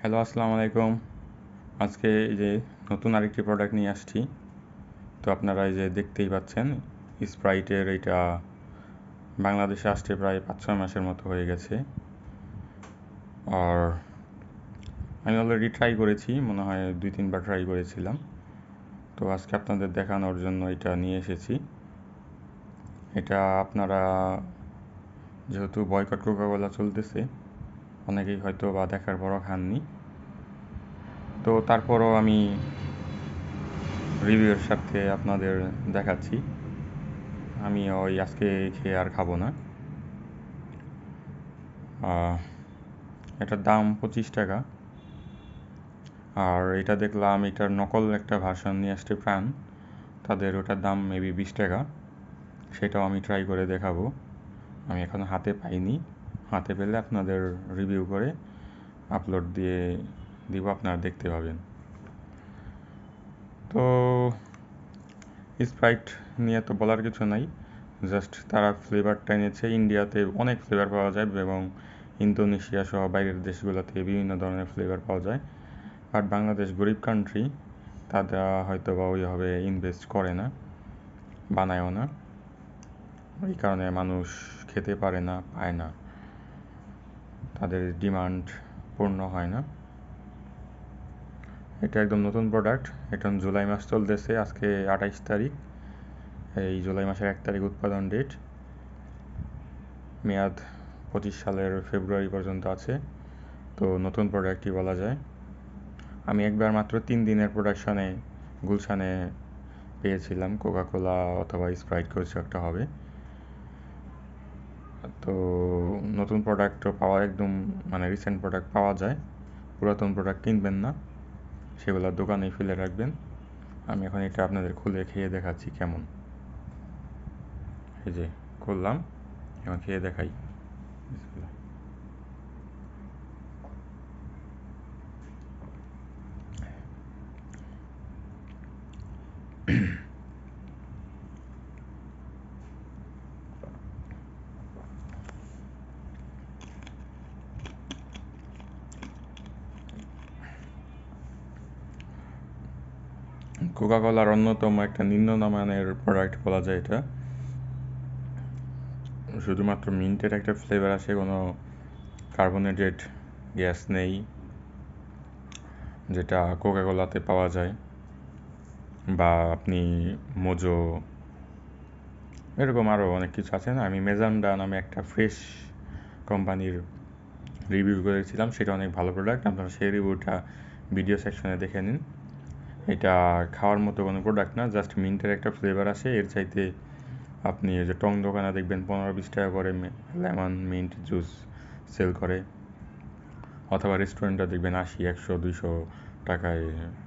Hello আসসালামু আলাইকুম। আজকে এই যে নতুন আরেকটি প্রোডাক্ট নিয়ে আসছি। তো আপনারা এই যে দেখতেই পাচ্ছেন স্প্রাইটের এটা বাংলাদেশে আসতে প্রায় পাঁচ ছয় মাসের মতো হয়ে গেছে। আর আমি অলরেডি ট্রাই করেছি, মনে হয় দুই, তিনবার ট্রাই করেছিলাম। তো আজকে আপনাদের দেখানোর জন্য এটা নিয়ে এসেছি। এটা আপনারা যেহেতু বয়কট কোকাকোলা চলতেছে অনেকেই হয়তো বা দেখার পরও খাননি। তো তারপরও আমি রিভিউয়ের সাথে আপনাদের দেখাচ্ছি। আমি ওই আজকে খেয়ে আর খাব না। এটার দাম পঁচিশ টাকা। আর এটা দেখলাম, এটার নকল একটা ভার্সন নিয়ে আসছে প্রাণ। তাদের ওটার দাম মেবি বিশ টাকা। সেটাও আমি ট্রাই করে দেখাবো। আমি এখন হাতে পাইনি। হাতে পেলে আপনাদের রিভিউ করে আপলোড দিয়ে দিব, আপনারা দেখতে পাবেন। তো স্প্রাইট নিয়ে তো বলার কিছু নাই। জাস্ট তারা ফ্লেভারটা এনেছে। ইন্ডিয়াতে অনেক ফ্লেভার পাওয়া যায় এবং ইন্দোনেশিয়া সহ বাইরের দেশগুলোতে বিভিন্ন ধরনের ফ্লেভার পাওয়া যায়। বাট বাংলাদেশ গরিব কান্ট্রি তারা হয়তো বা ওইভাবে ইনভেস্ট করে না, বানায়ও না। এই কারণে মানুষ খেতে পারে না, পায় না। তাদের ডিমান্ড পূর্ণ হয় না। এটা একদম নতুন প্রোডাক্ট এটা জুলাই মাস চলতেছে, আজকে আঠাইশ তারিখ। এই জুলাই মাসের এক তারিখ উৎপাদন ডেট মেয়াদ পঁচিশ সালের ফেব্রুয়ারি পর্যন্ত আছে, তো নতুন প্রোডাক্টই বলা যায়। আমি একবার মাত্র তিন দিনের প্রোডাকশনে গুলশানে পেয়েছিলাম কোকাকোলা অথবা স্প্রাইট কিছু একটা হবে। তো নতুন প্রোডাক্টও পাওয়া, একদম মানে রিসেন্ট প্রোডাক্ট পাওয়া যায়। পুরাতন প্রোডাক্ট কিনবেন না। সেগুলো দোকানে ফেলে রাখবেন। আমি এখন এটা আপনাদের খুলে খেয়ে দেখাচ্ছি কেমন। এই যে করলাম এখন খেয়ে দেখাই। কোকাকোলার অন্যতম একটা নিম্নমানের প্রোডাক্ট বলা যায় এটা। শুধুমাত্র মিন্টের একটা ফ্লেভার আসে কোনো কার্বোনেটেড গ্যাস নেই, যেটা কোকাকোলাতে পাওয়া যায়, বা আপনি মোজো এরকম আরও অনেক কিছু আছে না? আমি মেজান্ডা নামে একটা ফ্রেশ কোম্পানির রিভিউ করেছিলাম, সেটা অনেক ভালো প্রোডাক্ট আপনারা সেই রিভিউটা ভিডিও সেকশনে দেখে নিন। এটা খাওয়ার মতো কোনো প্রোডাক্ট না জাস্ট মিন্টের একটা ফ্লেভার আসে। এর চাইতে আপনি যে টং দোকানে দেখবেন পনেরো বিশ টাকা করে লেমন মিন্ট জুস সেল করে। অথবা রেস্টুরেন্টে দেখবেন আশি, একশো, দুইশো টাকায়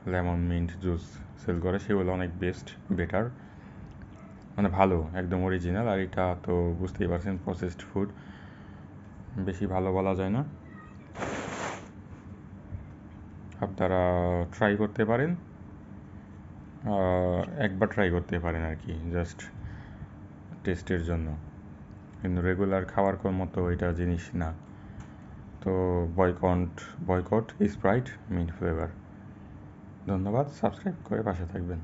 লেমন মিন্ট জুস সেল করে। সেগুলো অনেক বেস্ট বেটার মানে ভালো, একদম অরিজিনাল আর এটা তো বুঝতেই পারছেন প্রসেসড ফুড বেশি ভালো বলা যায় না। আপনারা ট্রাই করতে পারেন। একবার ট্রাই করতে পারেন আর কি জাস্ট টেস্টের জন্য। কিন্তু রেগুলার খাওয়ার মতো এটা জিনিস না। তো boycott boycott sprite mint flavour ধন্যবাদ সাবস্ক্রাইব করে পাশে থাকবেন।